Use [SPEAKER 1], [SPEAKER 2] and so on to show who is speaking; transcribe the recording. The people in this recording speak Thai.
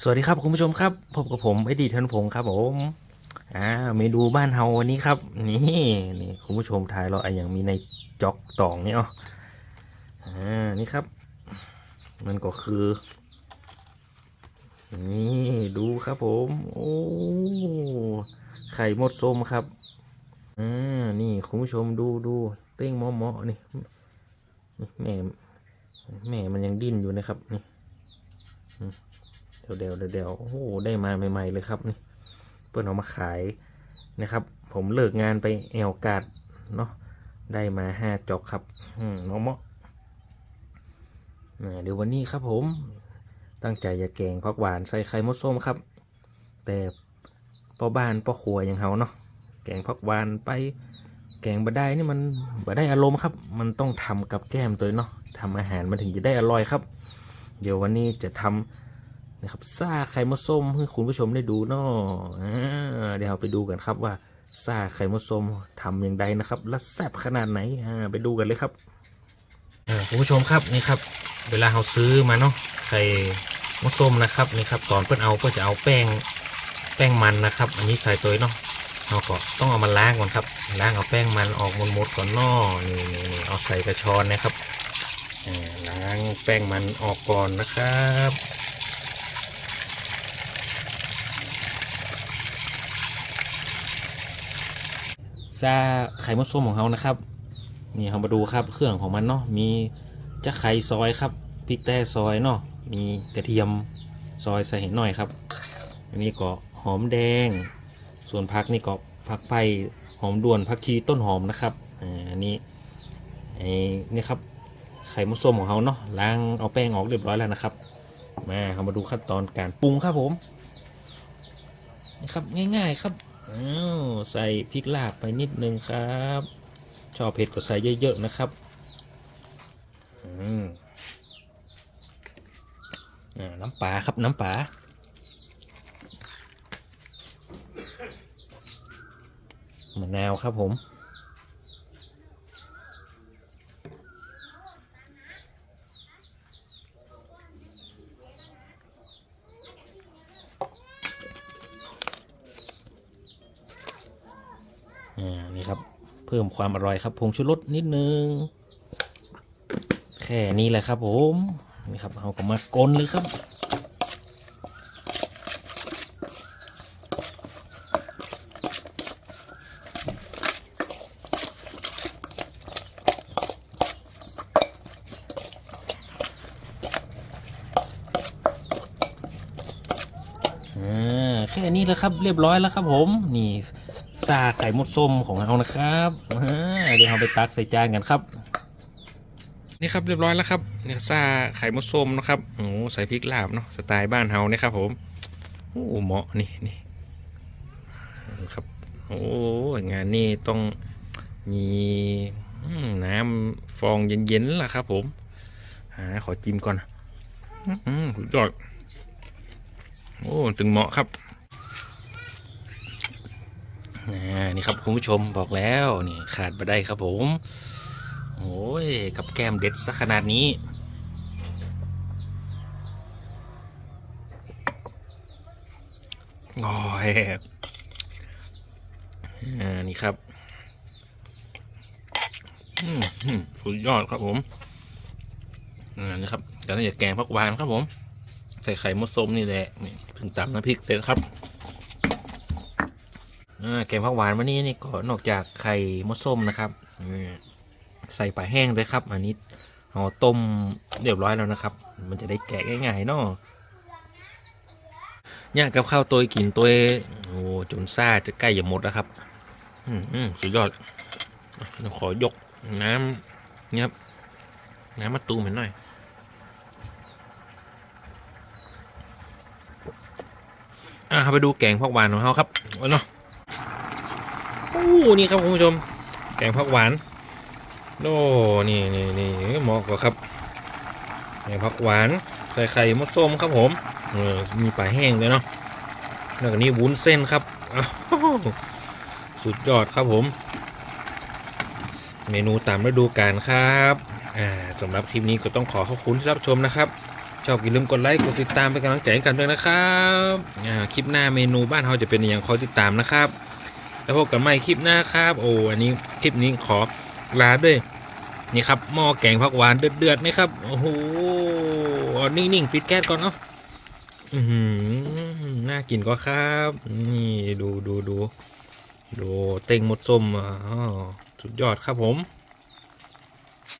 [SPEAKER 1] สวัสดีครับคุณผู้ชมครับพบกับผมไอดีทันพงศ์ครับผมอ่าเมนูบ้านเฮาวันนี้ครับ นี่นี่คุณผู้ชมทายเราไออย่างมีในจอกตองนี่อ๋ออ่านี่ครับ มันก็คือ นี่ดูครับผมโอ้ไข่มดส้มครับอ่านี่คุณผู้ชมดูดูเต้งหมอๆนี่นี่แม่แม่มันยังดิ้นอยู่นะครับนี่ เดี๋ยวเดี๋ยวเดาโอ้โหได้มาใหม่ ๆ เลยครับนี่เพื่อนเอามาขายนะครับ ผมเลิกงานไปแอลกาดเนาะได้มาห้าจอกครับอืมน้องเมาะเดี๋ยววันนี้ครับผมตั้งใจจะแกงผักหวานใส่ไข่มดส้มครับ แต่พ่อบ้านพ่อครัวอย่างเฮาเนาะแกงผักหวานไปแกงบะได้นี่มันบะได้อารมณ์ครับ มันต้องทำกับแก้มตัวเนาะทำอาหารมันถึงจะได้อร่อยครับ เดี๋ยววันนี้จะทำ นะครับซาไข่มดส้มให้คุณผู้ชมได้ดูเนาะอ่าเดี๋ยวเราไปดูกันครับว่าซาไข่มดส้มทำอย่างไรนะครับ และแซ่บขนาดไหนไปดูกันเลยครับคุณผู้ชมครับนี่ครับ เวลาเราซื้อมาเนาะไข่มดส้มนะครับนี่ครับตอนเพิ่นเอาก็จะเอาแป้งแป้งมันนะครับ อันนี้ใส่ตัวเนาะเราก็ต้องเอามาล้างก่อนครับ ล้างเอาแป้งมันออกหมดๆก่อนนาะนี่นี่นี่เอาใส่กระชอนนะครับล้างแป้งมันออกก่อนนะครับ ซาไข่มดส้มของเขานะครับ นี่เรามาดูครับเครื่องของมันเนาะมีจะไข่ซอยครับพริกแต้ซอยเนาะมีกระเทียมซอยใส่เห็นหน่อยครับ อันนี้ก็หอมแดง ส่วนผักนี่ก็ผักไผ่หอมด่วนผักชีต้นหอมนะครับอ่าอันนี้ไอ้นี่ครับไข่มดส้มของเขาเนาะล้างเอาแป้งออกเรียบร้อยแล้วนะครับ มาเรามาดูขั้นตอนการปรุงครับผมนี่ครับง่าย ๆครับ อ้าวใส่พริกลาบไปนิดนึงครับ ชอบเผ็ดก็ใส่เยอะๆนะครับน้ำปลาครับน้ำปลามะนาวครับผม อ่านี่ครับเพิ่มความอร่อยครับผงชูรสนิดนึง แค่นี้แหละครับผมนี่ครับเอาก็มากลนเลยครับอ่าแค่นี้แหละครับเรียบร้อยแล้วครับผม นี่ ซาไข่มดส้มของเรานะครับเดี๋ยวเราไปตักใส่จานกันครับ นี่ครับเรียบร้อยแล้วครับเนี่ยซาไข่มดส้มนะครับโอ้ใส่พริกลาบเนาะสไตล์บ้านเฮาเนี่ยครับผมโอ้เหมาะนี่นี่ครับโอ้งานนี้ต้องมีน้ำฟองเย็นๆล่ะครับ ผมหาขอจิ้มก่อนอืมสุดยอดโอ้ถึงเหมาะครับ นี่ครับคุณผู้ชมบอกแล้วนี่ขาดไปได้ครับผมโอ้ยกับแก้มเด็ดสักขนาดนี้โอ้ยอ่านี่ครับสุดยอดครับผมอ่านี่ครับเดี๋ยวเราจะแกงพักวานครับผม ใส่ไข่มดส้มนี่แหละนี่เพิ่งตำน้ำพริกเสร็จครับ แกงผักหวานวันนี้นี่ก็นอกจากไข่มดส้มนะครับใส่ปลาแห้งด้วยครับ อันนี้เอต้มเรียบร้อยแล้วนะครับ มันจะได้แกะง่ายๆเนาะเนี่ยกับข้าวตัวกินตัวโอ้จนซ่าจะใกล้จะหมดแล้วครับ อืมอืมสุดยอดเดี๋ยวขอยกน้ำเนี่ยครับน้ำมะตูมเห็นหน่อยอะไปดูแกงผักหวานของเขาครับเอาเนาะ อ้นี่ครับคุณผู้ชม แกงผักหวานโอ้นี่นี่นี่เหมาะกว่าครับแกงผักหวาน ใส่ไข่มดส้มครับผมเออมีปลาแห้งด้วยเนาะแล้วก็นี่วุ้นเส้นครับสุดยอดครับผม เมนูตามฤดูกาลครับอ่าสำหรับคลิปนี้ก็ต้องขอขอบคุณที่รับชมนะครับชอบอย่าลืมกดไลค์กดติดตามเป็นกำลังใจให้กันด้วยนะครับคลิปหน้าเมนูบ้านเราจะเป็นอย่างคอยติดตามนะครับ แล้วพบกันใหม่คลิปหน้าครับโอ้อันนี้คลิปนี้ขอลาด้วยนี่ครับหม้อแกงผักหวานเดือดๆไหมครับโอ้โหนิ่งๆปิดแก๊สก่อนเนาะอือหือน่ากินก็ครับ นี่ดูดูดูดูเต็งหมดส้มอ๋อสุดยอดครับผม